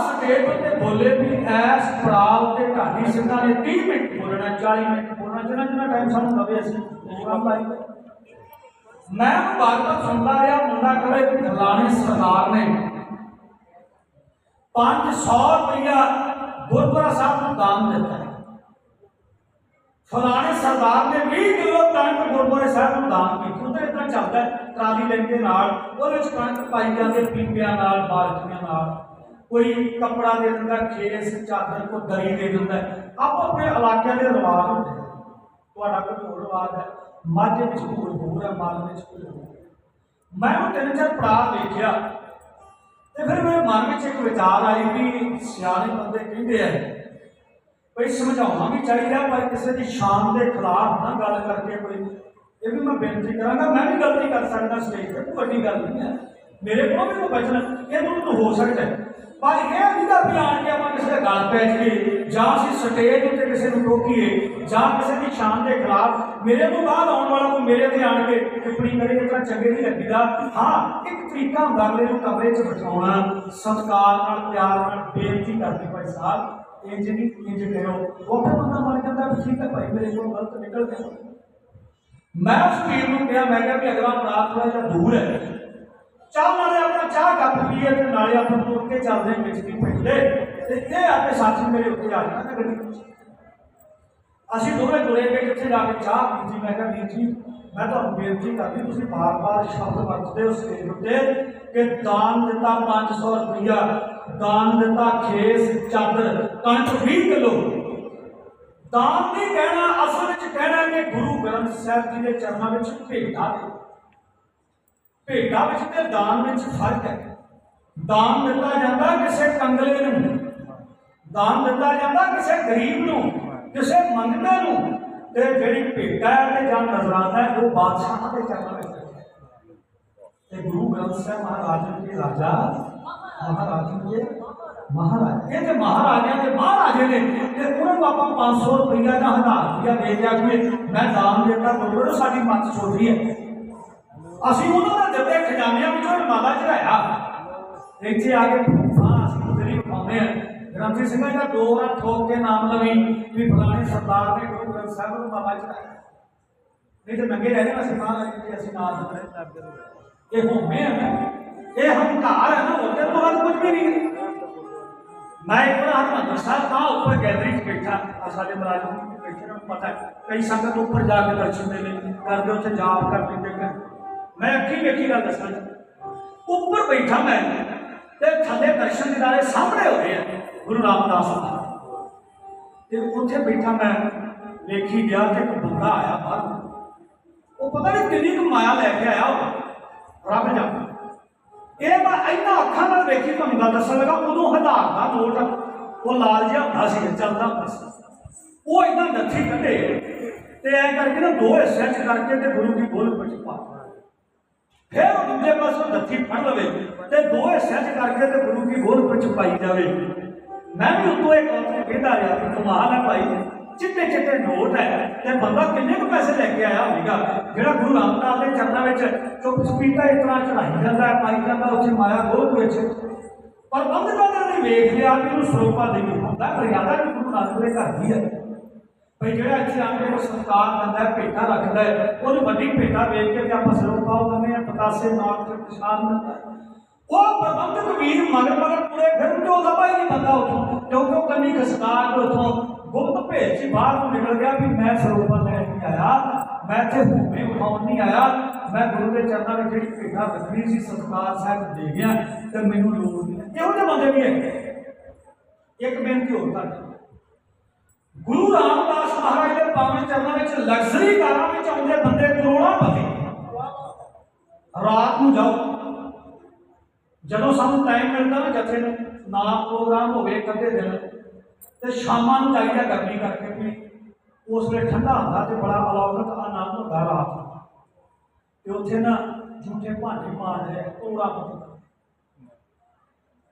ਉਹ ਹਰ ਸਟੇਜ ਉੱਤੇ ਬੋਲੇ ਵੀ ਐਸ ਪੜਾਅ ਤੇ ਢਾਡੀ ਸਿੰਘਾਂ ਨੇ 30 ਮਿੰਟ ਬੋਲਣਾ 40 ਮਿੰਟ ਬੋਲਣਾ ਜਿੰਨਾ ਜਿੰਨਾ ਟਾਈਮ ਸਾਨੂੰ ਲਵੇ ਅਸੀਂ ਪ੍ਰੋਗਰਾਮ ਲਾਈ। ਮੈਂ ਉਹ ਬਾਰ-ਬਾਰ ਸੁਣਦਾ ਰਿਹਾ ਮੁੰਡਾ ਕਹੇ ਕਿ ਫਲਾਣੇ ਸਰਦਾਰ ਨੇ 500 ਰੁਪਇਆ ਗੁਰਦੁਆਰਾ ਸਾਹਿਬ ਨੂੰ ਦਾਨ ਦਿੱਤਾ ਹੈ। ਫਲਾਣੇ ਸਰਦਾਰ ਨੇ 20 ਕਿਲੋ ਕਣਕ ਗੁਰਦੁਆਰੇ ਸਾਹਿਬ ਨੂੰ ਦਾਨ ਕੀਤੀ। ਉਹਦੇ ਇਦਾਂ ਚੱਲਦਾ ਹੈ, ਟਰਾਲੀ ਲੈਣ ਦੇ ਨਾਲ ਉਹਦੇ ਵਿੱਚ ਕਣਕ ਪਾਈ ਜਾਂਦੇ ਪੀਪਿਆਂ ਨਾਲ ਬਾਲਟੀਆਂ ਨਾਲ। ਕੋਈ ਕੱਪੜਾ ਦੇ ਦਿੰਦਾ, ਖੇਸ, ਚਾਦਰ ਕੋ ਦਰੀ ਦੇ ਦਿੰਦਾ। ਆਪੋ ਆਪਣੇ ਇਲਾਕਿਆਂ ਦੇ ਰਿਵਾਜ ਹੁੰਦੇ ਨੇ ਤੁਹਾਡਾ ਕੋਈ ਹੋਰ ਰਿਵਾਜ ਹੈ? ਮਾਝੇ ਵਿੱਚ ਕੋਈ ਹੋਰ ਹੈ ਮਾਲਵੇ ਵਿੱਚ ਕੋਈ ਹੋਰ ਮੈਂ ਉਹ ਤਿੰਨ ਚਾਰ ਪੜਾਅ ਦੇਖਿਆ ਤੇ ਫਿਰ ਮੇਰੇ ਮਨ ਵਿੱਚ ਇੱਕ ਵਿਚਾਰ ਆਈ ਵੀ ਸਿਆਣੇ ਬੰਦੇ ਕਹਿੰਦੇ ਆ ਕੋਈ ਸਮਝਾਉਣਾ ਵੀ ਚਾਹੀਦਾ, ਪਰ ਕਿਸੇ ਦੀ ਸ਼ਾਨ ਦੇ ਖਿਲਾਫ ਨਾ ਗੱਲ ਕਰਕੇ ਕੋਈ। ਇਹ ਵੀ ਮੈਂ ਬੇਨਤੀ ਕਰਾਂਗਾ, ਮੈਂ ਵੀ ਗਲਤੀ ਕਰ ਸਕਦਾ ਸਟੇਜ ਤੇ ਕੋਈ ਵੱਡੀ ਗੱਲ ਨਹੀਂ ਹੈ। ਮੇਰੇ ਕੋਲ ਵੀ ਕੋਈ ਬਚਨ ਇਹ ਤੋਂ ਹੋ ਸਕਦਾ ਹੈ। ਪਰ ਇਹ ਨਹੀਂ ਦਾ ਵੀ ਆਣ ਆਪਾਂ ਕਿਸੇ ਦੇ ਗੱਲ ਪੈ ਜਾਈਏ, ਜਾਂ ਅਸੀਂ ਸਟੇਜ ਉੱਤੇ ਕਿਸੇ ਨੂੰ ਟੋਕੀਏ, ਜਾਂ ਕਿਸੇ ਦੀ ਸ਼ਾਨ ਦੇ ਖਿਲਾਫ ਮੇਰੇ ਤੋਂ ਬਾਅਦ ਆਉਣ ਵਾਲਾ ਕੋਈ ਮੇਰੇ ਤੇ ਆਣ ਕੇ ਟਿੱਪਣੀ ਕਰੇ ਇਸ ਤਰ੍ਹਾਂ ਚੰਗੇ ਨਹੀਂ ਲੱਗੀਦਾ। ਹਾਂ, ਇੱਕ ਤਰੀਕਾ ਹੁੰਦਾ ਅਗਲੇ ਨੂੰ ਕਮਰੇ 'ਚ ਬਿਠਾਉਣਾ, ਸਤਿਕਾਰ ਨਾਲ, ਪਿਆਰ ਨਾਲ, ਬੇਨਤੀ ਕਰਨੀ ਭਾਈ ਸਾਹਿਬ, ਇੰਜ ਨਹੀਂ, ਇੰਜ ਕਰੋ ਉਹ ਫਿਰ ਬੰਦਾ ਮਨ ਜਾਂਦਾ, ਵੀ ਠੀਕ ਹੈ ਭਾਈ, ਮੇਰੇ ਕੋਲ ਗਲਤ ਨਿਕਲ ਗਿਆ ਮੈਂ ਉਸ ਪੀਰ ਨੂੰ ਕਿਹਾ, ਮੈਂ ਕਿਹਾ ਵੀ ਅਗਲਾ ਪੜਾਅ ਥੋੜਾ ਜਿਹਾ ਦੂਰ ਹੈ। ਚਾਹ ਨਾਲੇ ਆਪਣਾ ਚਾਹ ਕੱਪ ਪੀਏ ਤੇ ਨਾਲੇ ਆਪਾਂ ਤੁਰ ਕੇ ਚੱਲਦੇ ਹਾਂ ਵਿੱਚ ਦੀ ਪਿੰਡ। ਤੇ ਇਹ ਆਪਣੇ ਸਾਥੀ ਮੇਰੇ ਉੱਤੇ ਆ ਜਾਣਾ ਨਾ ਗੱਡੀ ਅਸੀਂ ਦੋਵੇਂ ਤੁਰੇ ਗਏ ਜਿੱਥੇ ਜਾ ਕੇ ਚਾਹ ਪੀਤੀ। ਮੈਂ ਕਿਹਾ, ਵੀਰ ਜੀ, ਮੈਂ ਤੁਹਾਨੂੰ ਬੇਨਤੀ ਕਰਦੀ, ਤੁਸੀਂ ਬਾਰ-ਬਾਰ ਸ਼ਬਦ ਵਰਤਦੇ ਹੋ ਸਟੇਜ ਉੱਤੇ ਕਿ ਦਾਨ ਦਿੱਤਾ 500 ਰੁਪਇਆ ਦਾਨ ਦਿੱਤਾ ਖੇਸ ਚਾਦਰ ਕਣਕ 20 ਕਿਲੋ। ਦਾਨ ਨਹੀਂ ਕਹਿਣਾ, ਅਸਲ ਵਿੱਚ ਕਹਿਣਾ ਕਿ ਗੁਰੂ ਗ੍ਰੰਥ ਗ੍ਰੰਥ ਸਾਹਿਬ ਜੀ ਦੇ ਚਰਨਾਂ ਵਿੱਚ ਭੇਟਾ ਦੇ। ਭੇਟਾ ਵਿੱਚ ਤੇ ਦਾਨ ਵਿੱਚ ਫ਼ਰਕ ਹੈ। ਦਾਨ ਦਿੱਤਾ ਜਾਂਦਾ ਕਿਸੇ ਕੰਗਲੇ ਨੂੰ। ਦਾਨ ਦਿੱਤਾ ਜਾਂਦਾ ਕਿਸੇ ਗਰੀਬ ਨੂੰ, ਕਿਸੇ ਮੰਗਤੇ ਨੂੰ। ਤੇ ਜਿਹੜੀ ਭੇਟਾ ਹੈ ਤੇ ਜਾਂ ਨਜ਼ਰਾਨਾ ਹੈ, ਉਹ ਬਾਦਸ਼ਾਹਾਂ ਦੇ ਚਰਨਾਂ ਵਿੱਚ ਤੇ ਗੁਰੂ ਗ੍ਰੰਥ ਸਾਹਿਬ ਮਹਾਰਾਜ ਜੀ ਰਾਜਾ, ਮਹਾਰਾਜ ਦੇ ਮਹਾਰਾਜ। ਇਹ ਤੇ ਮਹਾਰਾਜਿਆਂ ਦੇ ਮਹਾਰਾਜੇ ਨੇ। ਤੇ ਉਹਨਾਂ ਨੂੰ ਆਪਾਂ 500 ਰੁਪਈਆ ਜਾਂ 1000 ਰੁਪਈਆ ਦੇ ਦਿਆ ਕਿ ਮੈਂ ਦਾਨ ਦਿੱਤਾ, ਗੁਰੂ ਸਾਡੀ ਮੱਤ ਛੋਟੀ ਹੈ। ਅਸੀਂ ਉਹਨਾਂ ਦਾ ਖਜ਼ਾਨਿਆਂ ਵਿੱਚੋਂ ਮਾਲਾ ਚੜਾਇਆ। ਇੱਥੇ ਆ ਕੇ ਹਾਂ ਅਸੀਂ ਤੇਰੀ ਪਾਉਂਦੇ ਆ। ਗ੍ਰੰਥੀ ਸਿੰਘਾਂ ਦਾ ਦੋ ਵਾਰ ਠੋਕ ਕੇ ਨਾਮ ਲਵੀ ਵੀ ਫਲਾਣੇ ਸਰਦਾਰ ਨੇ ਗੁਰੂ ਗ੍ਰੰਥ ਸਾਹਿਬ ਨੂੰ ਮਾਲਾ ਚੜਾਇਆ। ਨਹੀਂ ਤੇ ਨੰਗੇ ਰਹਿ ਜਾਣਾ ਅਸੀਂ ਮਹਾਰਾਜ ਜੀ ਅਸੀਂ ਨਾਮ ਦਿੱਤੇ ਇਹ ਹੋਮੇ ਹੈ ਇਹ ਹੰਕਾਰ ਹੈ ਨਾ ਉਹਦੇ ਤੋਂ ਬਾਅਦ ਕੁਝ ਵੀ ਨਹੀਂ। ਮੈਂ ਇੱਕ ਵਾਰ ਹਰਮੰਦਰ ਸਾਹਿਬ ਦਾ ਉੱਪਰ ਗੈਲਰੀ 'ਚ ਬੈਠਾ, ਆ ਸਾਡੇ ਮਹਾਰਾਜ ਜੀ ਬੈਠੇ ਨੂੰ ਪਤਾ ਕਈ ਸੰਗਤ ਉੱਪਰ ਜਾ ਕੇ ਦਰਸ਼ਨ ਦੇ ਲਈ ਕਰਦੇ, ਉੱਥੇ ਜਾਪ ਕਰ ਲੈਂਦੇ ਮੈਂ ਅੱਖੀ ਵੇਖੀ ਗੱਲ ਦੱਸਾਂ ਉੱਪਰ ਬੈਠਾ ਮੈਂ ਤੇ ਥੱਲੇ ਦਰਸ਼ਨ ਦਿਦਾਰੇ ਸਾਹਮਣੇ ਹੋ ਰਹੇ ਆ, ਗੁਰੂ ਰਾਮਦਾਸ ਮਹਾਰਾਜ ਤੇ ਉੱਥੇ ਬੈਠਾ ਮੈਂ, ਵੇਖੀ ਗਿਆ ਤੇ ਇੱਕ ਬੰਦਾ ਆਇਆ ਬਾਹਰ। ਉਹ ਪਤਾ ਨਹੀਂ ਕਿੰਨੀ ਕੁ ਮਾਇਆ ਲੈ ਕੇ ਆਇਆ ਉਹ। ਰੱਬ ਜਾਣਦਾ ਇਹ ਮੈਂ ਇੰਨਾ ਅੱਖਾਂ ਨਾਲ ਵੇਖੀ ਤੁਹਾਨੂੰ ਗੱਲ ਦੱਸਣ ਲੱਗਾ, ਉਦੋਂ ਹਜ਼ਾਰ ਦਾ ਨੋਟ ਉਹ ਲਾਲ ਜਿਹਾ ਹੁੰਦਾ ਸੀ, ਚੱਲਦਾ ਹੁੰਦਾ ਸੀ। ਉਹ ਇਦਾਂ ਨੱਥੀ ਕੱਢੇ ਤੇ ਐ ਕਰਕੇ ਨਾ ਦੋ ਹਿੱਸਿਆਂ ਚ ਕਰਕੇ ਤੇ ਗੁਰੂ ਦੀ ਬੋਲ ਵਿੱਚ ਪਾ ਫਿਰ ਉਹ ਦੂਜੇ ਪਾਸੋਂ ਨੱਥੀ ਫੜ ਲਵੇ ਤੇ ਦੋ ਹਿੱਸਿਆਂ ਚ ਕਰਕੇ ਤੇ ਗੁਰੂ ਕੀ ਗੋਲ ਵਿੱਚ ਪਾਈ ਜਾਵੇ। ਮੈਂ ਵੀ ਉਤੋਂ ਇੱਕ ਔਰਤ ਕਹਿੰਦਾ ਰਿਹਾ ਕਿ ਕਮਾਲ ਹੈ ਭਾਈ ਚਿੱਟੇ ਚਿੱਟੇ ਨੋਟ ਹੈ ਤੇ ਬੰਦਾ ਕਿੰਨੇ ਕੁ ਪੈਸੇ ਲੈ ਕੇ ਆਇਆ ਹੋਵੇਗਾ? ਜਿਹੜਾ ਗੁਰੂ ਰਾਮਦਾਸ ਦੇ ਚਰਨਾਂ ਵਿੱਚ ਚੁੱਪ ਚਪੀਤਾ ਇਸ ਤਰ੍ਹਾਂ ਚੜਾਈ ਜਾਂਦਾ ਹੈ, ਪਾਈ ਜਾਂਦਾ ਉੱਥੇ ਮਾਇਆ ਗੋਦ ਵਿੱਚ। ਪਰ ਬੰਦ ਬੰਦ ਨੇ ਵੇਖ ਲਿਆ ਕਿ ਉਹਨੂੰ ਸਰੋਪਾ ਦੇ ਕੇ ਹੁੰਦਾ ਮਰਿਆਦਾ ਵੀ ਗੁਰੂ ਨਾਨਕ ਦੇ ਘਰ ਦੀ ਹੈ। ਭਈ ਜਿਹੜਾ ਇੱਥੇ ਆ ਕੇ ਉਹ ਸੰਸਕਾਰ ਦਿੰਦਾ ਭੇਟਾ ਰੱਖਦਾ ਹੈ, ਉਹਨੂੰ ਵੱਡੀ ਭੇਟਾ ਵੇਖ ਕੇ ਤੇ ਆਪਾਂ ਸਰੋਪਾ ਉਹ ਦਿੰਦੇ ਆ ਨਾਲ ਤੇ ਪ੍ਰਸ਼ਾਦ ਮਿਲਦਾ ਉਹ ਪ੍ਰਬੰਧਕ ਵੀਰ ਮਗਰ ਮਗਰ ਤੁਰੇ ਫਿਰਨ ਤੇ ਲੱਭਾ ਹੀ ਨਹੀਂ ਬੰਦਾ ਉਥੋਂ, ਕਿਉਂਕਿ ਉਹ ਕੰਨੀ ਖਸਕਾਰ ਉਥੋਂ ਗੁਪਤ ਭੇਜ ਚ ਬਾਹਰ ਨੂੰ ਨਿਕਲ ਗਿਆ ਵੀ ਮੈਂ ਸਰੋਪਾ ਲੈ ਕੇ ਆਇਆ, ਮੈਂ ਇੱਥੇ ਭੂਮੇ ਉਠਾਉਣ ਨਹੀਂ ਆਇਆ। ਮੈਂ ਗੁਰੂ ਦੇ ਚਰਨਾਂ ਵਿੱਚ ਜਿਹੜੀ ਭੇਟਾ ਰੱਖਣੀ ਸੀ ਸੰਸਕਾਰ ਸਾਹਿਬ ਦੇ ਗਿਆ ਤੇ ਮੈਨੂੰ ਲੋੜ ਨਹੀਂ। ਇਹੋ ਜਿਹੇ ਬੰਦੇ ਵੀ ਹੈਗੇ। ਇੱਕ ਬੇਨਤੀ ਹੋਰ ਕਰਦਾ ਗੁਰੂ ਰਾਮਦਾਸ ਮਹਾਰਾਜ ਦੇ ਪਾਵਨ ਚਰਨਾਂ ਵਿੱਚ ਲਗਜ਼ਰੀ ਕਾਰਾਂ ਵਿੱਚ ਆਉਂਦੇ ਬੰਦੇ ਕਰੋੜਾਂ ਪਤੀ। ਰਾਤ ਨੂੰ ਜਾਓ। ਜਦੋਂ ਸਾਨੂੰ ਟਾਈਮ ਮਿਲਦਾ ਨਾ ਜਥੇ ਨੂੰ ਨਾ ਪ੍ਰੋਗਰਾਮ ਹੋਵੇ ਕਦੇ ਦਿਨ ਤੇ ਸ਼ਾਮਾਂ ਨੂੰ ਚਾਹੀਦਾ ਗਰਮੀ ਕਰਕੇ ਵੀ। ਉਸ ਵੇਲੇ ਠੰਡਾ ਹੁੰਦਾ ਤੇ ਬੜਾ ਅਲੌਕਿਕ ਆਨੰਦ ਹੁੰਦਾ ਰਾਤ ਨੂੰ। ਤੇ ਉੱਥੇ ਨਾ ਝੂਠੇ ਭਾਂਡੇ ਮਾਰ ਰਹੇ ਤੋੜਾ ਪਤੀ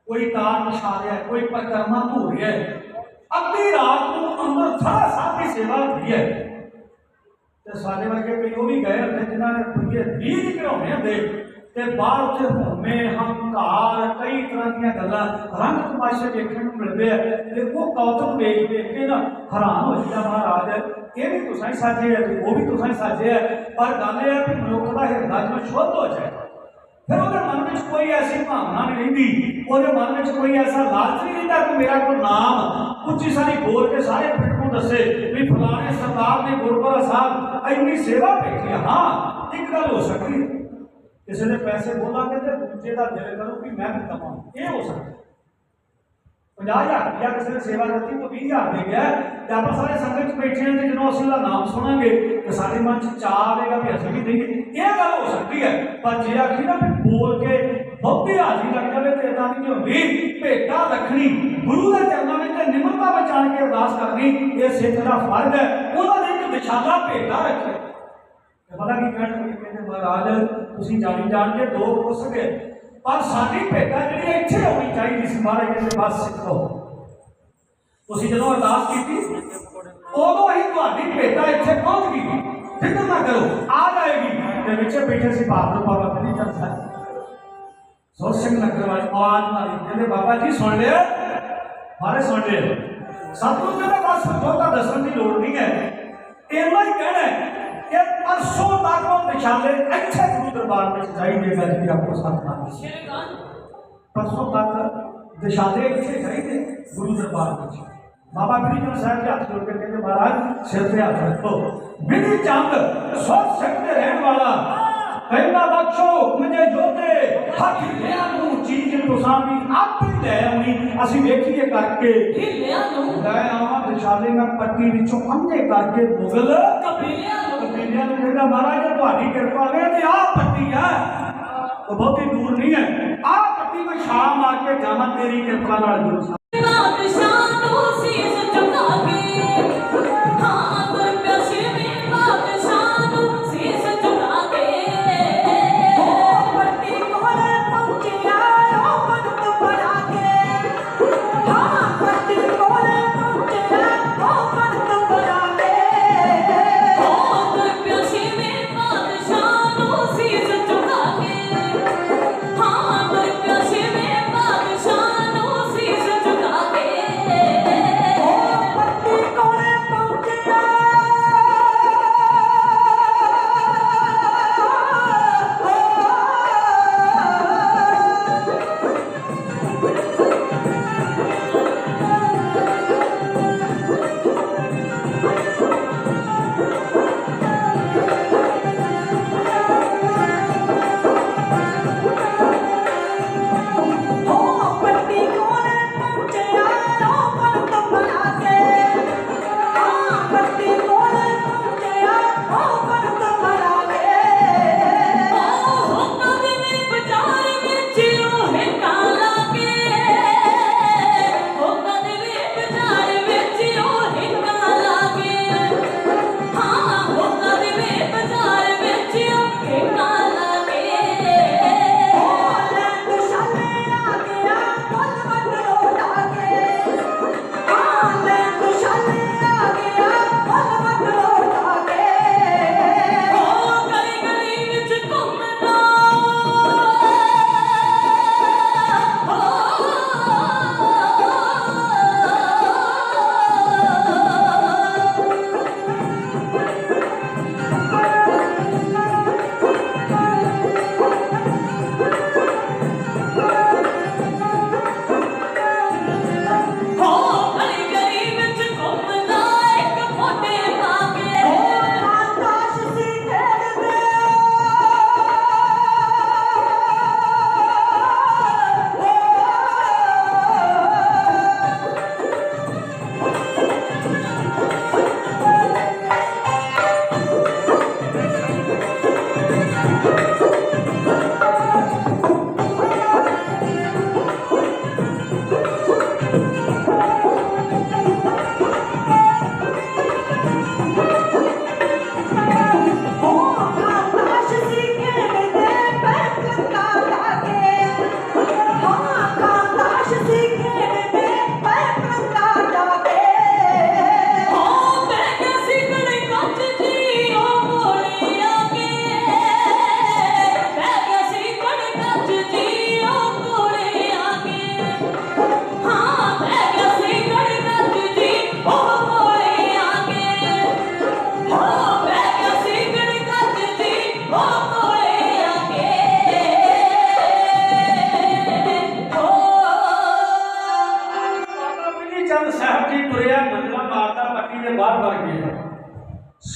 ਕੋਈ ਤਾਰ ਵਿਛਾ ਰਿਹਾ ਹੈ, ਕੋਈ ਪਰਕਰਮਾ ਧੋ ਰਿਹਾ ਹੈ ਅੱਧੀ ਰਾਤ ਨੂੰ ਅੰਦਰ ਸਾਰਾ ਸਾਥ ਦੀ ਸੇਵਾ ਹੁੰਦੀ ਹੈ। ਤੇ ਸਾਡੇ ਵਰਗੇ ਕਈ ਉਹ ਵੀ ਗਏ ਹੁੰਦੇ ਜਿਨ੍ਹਾਂ ਨੇ ਪੁੱਜੇ 20 ਦੀ ਘਰਾਉਣੇ ਹੁੰਦੇ। ਤੇ ਬਾਹਰ ਉੱਥੇ ਹੋਮੇ ਹੰਕਾਰ ਕਈ ਤਰ੍ਹਾਂ ਦੀਆਂ ਗੱਲਾਂ, ਰੰਗ ਤਮਾਸ਼ੇ ਦੇਖਣ ਨੂੰ ਮਿਲਦੇ ਆ ਤੇ ਉਹ ਕੌਤਕ ਵੇਖ ਵੇਖ ਕੇ ਨਾ ਹੈਰਾਨ ਹੋ ਜਾਂਦਾ ਮਹਾਰਾਜ, ਇਹ ਵੀ ਤੁਸੀਂ ਸਾਜੇ ਆ ਉਹ ਵੀ ਤੁਸੀਂ ਸਾਜੇ ਆ, ਪਰ ਗੱਲ ਇਹ ਹੈ ਕਿ ਮਨੁੱਖ ਦਾ ਹਿਰਦਾ ਜਦੋਂ ਸ਼ੁੱਧ ਹੋ ਜਾਏ, ਫਿਰ ਉਹਦੇ ਮਨ ਵਿੱਚ ਕੋਈ ਐਸੀ ਭਾਵਨਾ ਨਹੀਂ ਰਹਿੰਦੀ, ਉਹਦੇ ਮਨ ਵਿੱਚ ਕੋਈ ਐਸਾ ਲਾਲਚ ਨਹੀਂ ਰਹਿੰਦਾ ਕਿ ਮੇਰਾ ਕੋਈ ਨਾਮ ਉੱਚੀ ਸਾਰੀ ਬੋਲ ਕੇ ਸਾਰੇ ਪਿੰਡ ਨੂੰ ਦੱਸੇ ਵੀ ਫਲਾਣੇ ਸਰਦਾਰ ਨੇ ਗੁਰਦੁਆਰਾ ਸਾਹਿਬ ਇੰਨੀ ਸੇਵਾ ਭੇਜੀ, ਹਾਂ, ਇੱਕ ਗੱਲ ਹੋ ਸਕਦੀ ਹੈ। ਕਿਸੇ ਦੇ ਪੈਸੇ ਬੋਲਾਂਗੇ ਤੇ ਦੂਜੇ ਦਾ ਦਿਲ ਕਰੂ ਕਿ ਮੈਂ ਵੀ ਦਵਾਂ। ਇਹ ਹੋ ਸਕਦਾ 50000 ਰੁਪਇਆ ਕਿਸੇ ਨੇ ਸੇਵਾ ਦਿੱਤੀ, ਉਹ 20000 ਦੇ ਗਿਆ। ਤੇ ਆਪਾਂ ਸਾਰੇ ਸੰਗਤ ਚ ਬੈਠੇ ਹਾਂ ਤੇ ਜਦੋਂ ਅਸੀਂ ਉਹਦਾ ਨਾਮ ਸੁਣਾਂਗੇ, ਤੇ ਸਾਡੇ ਮਨ ਚ ਚਾਹ ਆਵੇਗਾ ਵੀ ਅਸੀਂ ਵੀ ਦੇਈਏ। ਇਹ ਗੱਲ ਹੋ ਸਕਦੀ ਹੈ। ਪਰ ਜੇ ਆਖੀ ਨਾ ਵੀ ਬੋਲ ਕੇ ਬਹੁਤੀ ਹਾਜ਼ਰੀ ਲੱਗ ਜਾਵੇ ਤੇ ਇਦਾਂ ਨਹੀਂ ਹੁੰਦੀ। ਭੇਟਾ ਰੱਖਣੀ, ਗੁਰੂ ਦੇ ਚਰਨਾਂ ਵਿੱਚ ਨਿਮਰਤਾ ਵਿੱਚ ਆਣ ਕੇ ਅਰਦਾਸ ਕਰਨੀ, ਇਹ ਸਿੱਖ ਦਾ ਫਰਜ਼ ਹੈ। ਉਹਨਾਂ ਨੇ ਇੱਕ ਵਿਸ਼ਾਲਾ ਭੇਟਾ ਰੱਖਿਆ ਤੇ ਪਤਾ ਕੀ ਕਹਿਣ ਕਹਿੰਦੇ ਮਹਾਰਾਜ, ਤੁਸੀਂ ਜਾਣੀ ਜਾਣ ਕੇ ਦੋ ਪੁੱਛ ਗਏ। ਪਰ ਸਾਡੀ ਭੇਟਾ ਜਿਹੜੀ ਇੱਥੇ ਹੋਣੀ ਚਾਹੀਦੀ ਸੀ ਮਹਾਰਾਜ ਕਹਿੰਦੇ ਬਸ ਸਿੱਖੋ ਤੁਸੀਂ ਜਦੋਂ ਅਰਦਾਸ ਕੀਤੀ, ਉਦੋਂ ਹੀ ਤੁਹਾਡੀ ਭੇਟਾ ਇੱਥੇ ਪਹੁੰਚ ਗਈ। ਫਿਕਰ ਨਾ ਕਰੋ, ਆ ਜਾਏਗੀ। ਤੇ ਵਿੱਚ ਬੈਠੇ ਸੀ ਬਹਾਦਰ ਬਾਬਾ ਬਲੀ ਚੰਦ ਸਾਹਿਬ ਸੋਰ ਸਿੰਘ ਨਗਰ ਵਾਲੇ, ਆਵਾਜ਼ ਮਾਰੀ, ਕਹਿੰਦੇ, ਬਾਬਾ ਜੀ, ਸੁਣ ਲਿਆ? ਮਾਰੇ ਸੁਣ ਲਿਆ। ਸਤਿਗੁਰੂ ਕਹਿੰਦੇ, ਬਸ ਬਹੁਤਾ ਦੱਸਣ ਦੀ ਲੋੜ ਨਹੀਂ ਹੈ। ਇੰਨਾ ਹੀ ਕਹਿਣਾ ਹੈ। ਕਿ ਪਰਸੋਂ ਤੱਕ ਉਹ ਵਿਸ਼ਾਲੇ ਇੱਥੇ ਗੁਰੂ ਦਰਬਾਰ ਵਿੱਚ ਚਾਹੀਦੇ ਗੱਜ ਦੀ ਆਪੋ ਸਤਨਾਮ ਪਰਸੋਂ ਤੱਕ ਵਿਸ਼ਾਲੇ ਇੱਥੇ ਚਾਹੀਦੇ ਗੁਰੂ ਦਰਬਾਰ ਵਿੱਚ ਬਾਬਾ ਬੀੜੀ ਚੰਦ ਸਾਹਿਬ ਦੇ ਹੱਥ ਜੋੜ ਕੇ ਕਹਿੰਦੇ ਮਹਾਰਾਜ ਸਿਰ ਤੇ ਹੱਥ ਰੱਖੋ ਬੀੜੀ ਚੰਦ ਸੋਚ ਸਕਦੇ ਰਹਿਣ ਵਾਲਾ ਕਹਿੰਦਾ ਬਖਸ਼ੋ ਹੁਕਮ ਜੇ ਜੋਤੇ ਹੱਥ ਲਿਆਂ ਨੂੰ ਚੀਜ਼ ਤੁਸਾਂ ਵੀ ਆਪੇ ਲੈ ਆਉਣੀ ਅਸੀਂ ਵੇਖੀਏ ਕਰਕੇ ਹਿੱਲਿਆਂ ਨੂੰ ਲੈ ਆਵਾਂ ਵਿਸ਼ਾਲੇ ਮੈਂ ਪੱਟੀ ਵਿੱਚੋਂ ਅੰਨੇ ਕਰਕੇ ਮੁਗਲ ਕਬੀਲਿਆਂ ਨੂੰ ਕਬੀਲੇ ਬੀਬੀਆਂ ਨੂੰ ਕਹਿੰਦਾ, ਮਹਾਰਾਜ ਜੇ ਤੁਹਾਡੀ ਕਿਰਪਾ ਹੋਵੇ ਤੇ ਆਹ ਪੱਟੀ ਆ। ਉਹ ਬਹੁਤੀ ਦੂਰ ਨਹੀਂ ਹੈ। ਆਹ ਪੱਟੀ ਮੈਂ ਸ਼ਾਮ ਆ ਕੇ ਜਾਵਾਂ, ਤੇਰੀ ਕਿਰਪਾ ਨਾਲ ਗੁਰੂ ਸਾਹਿਬ। ਬਾਦਸ਼ਾਹ ਨੂੰ ਸੀਸ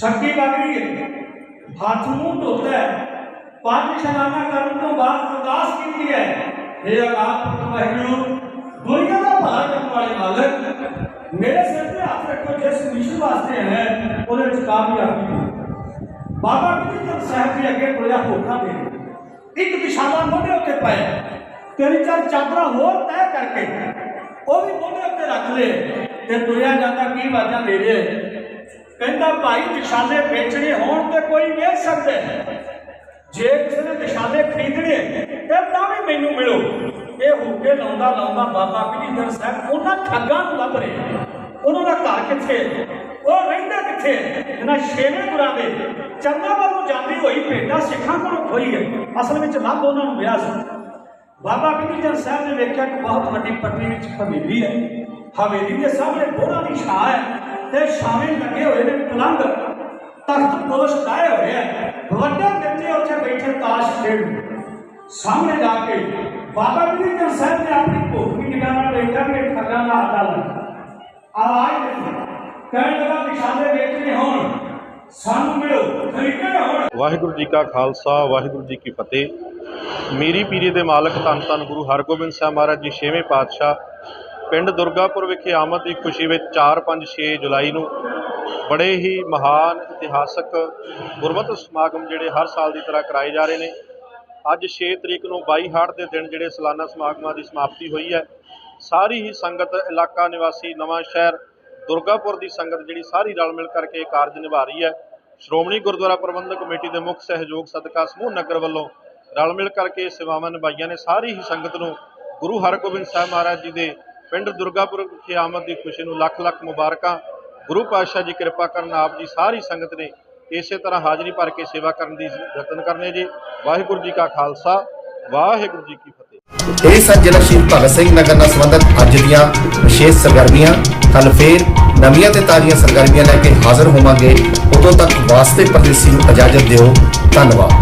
ਸੱਕੀ ਵਗਰੀ ਹੈ। ਹੱਥ ਮੂੰਹ ਧੋਤਾ ਹੈ। ਪੰਜ ਇਸ਼ਨਾਨਾ ਕਰਨ ਤੋਂ ਬਾਅਦ ਅਰਦਾਸ ਕੀਤੀ ਹੈ। हे ਅਕਾਲ ਪੁਰਖ ਵਾਹਿਗੁਰੂ, ਦੁਨੀਆ ਦਾ ਭਲਾ ਕਰਨ ਵਾਲੇ ਮਾਲਕ, ਮੇਰੇ ਸਿਰ ਤੇ ਹੱਥ ਰੱਖੋ ਜਿਸ ਮਿਸ਼ਨ ਵਾਸਤੇ ਹੈ, ਉਹਦੇ ਵਿੱਚ ਕਾਮਯਾਬੀ ਦਿਓ। ਬਾਬਾ ਬਿਧੀ ਚੰਦ ਸਾਹਿਬ ਜੀ ਅੱਗੇ ਤੁਰਿਆ ਹੋਕਾ ਦੇ। ਇੱਕ ਦਿਸ਼ਾਵਾ ਮੋਢੇ ਉੱਤੇ ਪਾਇਆ ਤਿੰਨ ਚਾਰ ਚਾਦਰਾਂ ਹੋਰ ਤੈਅ ਕਰਕੇ, ਉਹ ਵੀ ਮੋਢੇ ਉੱਤੇ ਰੱਖ ਲਏ ਤੇ ਤੁਰਿਆ ਜਾਂਦਾ ਕੀ ਵਾਜਾਂ ਦੇ ਰਿਹਾ ਕਹਿੰਦਾ ਭਾਈ ਦਿਸ਼ਾਲੇ ਵੇਚਣੇ ਹੋਣ ਤੇ ਕੋਈ ਵੇਚ ਸਕਦੇ ਜੇ ਕਿਸੇ ਨੇ ਦਿਸ਼ਾਲੇ ਖਰੀਦਣੇ ਤੇ ਤਾਂ ਵੀ ਮੈਨੂੰ ਮਿਲੋ। ਇਹ ਹੁੱਕੇ ਲਾਉਂਦਾ ਲਾਉਂਦਾ ਬਾਬਾ ਬਿਧੀਧਰ ਸਾਹਿਬ ਉਹਨਾਂ ਠੱਗਾਂ ਨੂੰ ਲੱਭ ਰਹੇ ਉਹਨਾਂ ਦਾ ਘਰ ਕਿੱਥੇ ਉਹ ਰਹਿੰਦਾ ਕਿੱਥੇ ਇਹਨਾਂ ਛੇਵੇਂ ਗੁਰਾਂ ਦੇ ਚਰਨਾਂ ਵੱਲ ਨੂੰ ਜਾਂਦੀ ਹੋਈ ਭੇਡਾਂ ਸਿੱਖਾਂ ਕੋਲੋਂ ਖੋਈ ਹੈ ਅਸਲ ਵਿੱਚ ਲੱਭ ਉਹਨਾਂ ਨੂੰ ਵਿਆਹ ਸੀ। ਬਾਬਾ ਬਿਧੀਚੰਦ ਸਾਹਿਬ ਨੇ ਵੇਖਿਆ ਕਿ ਬਹੁਤ ਵੱਡੀ ਪੱਟੀ ਵਿੱਚ ਹਵੇਲੀ ਹੈ। ਹਵੇਲੀ ਦੇ ਸਾਹਮਣੇ ਬੋੜਾ ਦੀ ਛਾਂ ਹੈ। ਤੇ ਛਾਵੇਂ ਲੱਗੇ ਹੋਏ ਨੇ ਪਲੰਗ ਤਖਤ ਪੋਸ਼ ਡਾਏ ਹੋਏ ਹੈ ਵੱਡੇ ਬੱਚੇ ਉੱਥੇ ਬੈਠੇ ਤਾਸ਼ ਖੇਡ ਸਾਹਮਣੇ ਜਾ ਕੇ ਬਾਬਾ ਬਿਧੀਚੰਦ ਸਾਹਿਬ ਨੇ ਆਪਣੀ ਭੁੱਖ ਦੀ ਨਿਗਾਹ ਨਾਲ ਵੇਖਿਆ ਕਿ ਠੱਗਾਂ ਦਾ ਅੱਡਾ ਆਵਾਜ਼ ਕਹਿਣ ਲੱਗਾ ਵਿਸ਼ਾਲੇ ਵੇਚਣੇ ਹੋਣ ਸਾਨੂੰ ਮਿਲੋ ਖਰੀਦਣੇ ਹੋਣ। ਵਾਹਿਗੁਰੂ ਜੀ ਕਾ ਖਾਲਸਾ, ਵਾਹਿਗੁਰੂ ਜੀ ਕੀ ਫਤਿਹ। ਮੇਰੀ ਪੀਰੀ ਦੇ ਮਾਲਕ ਧੰਨ ਧੰਨ ਗੁਰੂ ਹਰਗੋਬਿੰਦ ਸਾਹਿਬ ਮਹਾਰਾਜ ਜੀ, ਛੇਵੇਂ ਪਾਤਸ਼ਾਹ ਪਿੰਡ ਦੁਰਗਾਪੁਰ ਵਿਖੇ ਆਮਦ ਦੀ ਖੁਸ਼ੀ ਵਿੱਚ 4 5 6 ਜੁਲਾਈ ਨੂੰ ਬੜੇ ਹੀ ਮਹਾਨ ਇਤਿਹਾਸਕ ਗੁਰਮਤਿ ਸਮਾਗਮ ਜਿਹੜੇ ਹਰ ਸਾਲ ਦੀ ਤਰ੍ਹਾਂ ਕਰਾਏ ਜਾ ਰਹੇ ਨੇ। ਅੱਜ 6 ਤਰੀਕ ਨੂੰ 22 ਹਾੜ ਦੇ ਦਿਨ ਜਿਹੜੇ ਸਾਲਾਨਾ ਸਮਾਗਮਾਂ ਦੀ ਸਮਾਪਤੀ ਹੋਈ ਹੈ। ਸਾਰੀ ਹੀ ਸੰਗਤ, ਇਲਾਕਾ ਨਿਵਾਸੀ, ਨਵਾਂ ਸ਼ਹਿਰ, ਦੁਰਗਾਪੁਰ ਦੀ ਸੰਗਤ ਜਿਹੜੀ ਸਾਰੀ ਰਲ ਮਿਲ ਕਰਕੇ ਇਹ ਕਾਰਜ ਨਿਭਾ ਰਹੀ ਹੈ। ਸ਼੍ਰੋਮਣੀ ਗੁਰਦੁਆਰਾ ਪ੍ਰਬੰਧਕ ਕਮੇਟੀ ਦੇ ਮੁੱਖ ਸਹਿਯੋਗ ਸਦਕਾ ਸਮੂਹ ਨਗਰ ਵੱਲੋਂ ਰਲ ਮਿਲ ਕਰਕੇ ਸੇਵਾਵਾਂ ਨਿਭਾਈਆਂ ਨੇ ਸਾਰੀ ਹੀ ਸੰਗਤ ਨੂੰ ਗੁਰੂ ਹਰਗੋਬਿੰਦ ਸਾਹਿਬ ਮਹਾਰਾਜ ਜੀ ਦੇ ਪਿੰਡ ਦੁਰਗਾਪੁਰ ਵਿਖੇ ਆਮਦ ਦੀ ਖੁਸ਼ੀ ਨੂੰ ਲੱਖ ਲੱਖ ਮੁਬਾਰਕਾਂ। ਗੁਰੂ ਪਾਤਸ਼ਾਹ ਜੀ ਕਿਰਪਾ ਕਰਨ ਆਪ ਜੀ ਸਾਰੀ ਸੰਗਤ ਨੇ ਇਸੇ ਤਰ੍ਹਾਂ ਹਾਜ਼ਰੀ ਭਰ ਕੇ ਸੇਵਾ ਕਰਨ ਦੀ ਯਤਨ ਕਰਨੇ ਜੀ। ਵਾਹਿਗੁਰੂ ਜੀ ਕਾ ਖਾਲਸਾ, ਵਾਹਿਗੁਰੂ ਜੀ ਕੀ ਫਤਿਹ। ਇਹ ਸਨ ਜ਼ਿਲ੍ਹਾ ਸ਼ਹੀਦ ਭਗਤ ਸਿੰਘ ਨਗਰ ਨਾਲ ਸੰਬੰਧਿਤ ਅੱਜ ਦੀਆਂ ਵਿਸ਼ੇਸ਼ ਸਰਗਰਮੀਆਂ ਕੱਲ ਫੇਰ ਨਵੀਆਂ ਤੇ ਤਾਜ਼ੀਆਂ ਸਰਗਰਮੀਆਂ ਲੈ ਕੇ ਹਾਜ਼ਰ ਹੋਵਾਂਗੇ। ਉਦੋਂ ਤੱਕ ਵਾਸਤੇ ਪਰਦੇਸੀ ਨੂੰ ਇਜਾਜ਼ਤ ਦਿਓ। ਧੰਨਵਾਦ।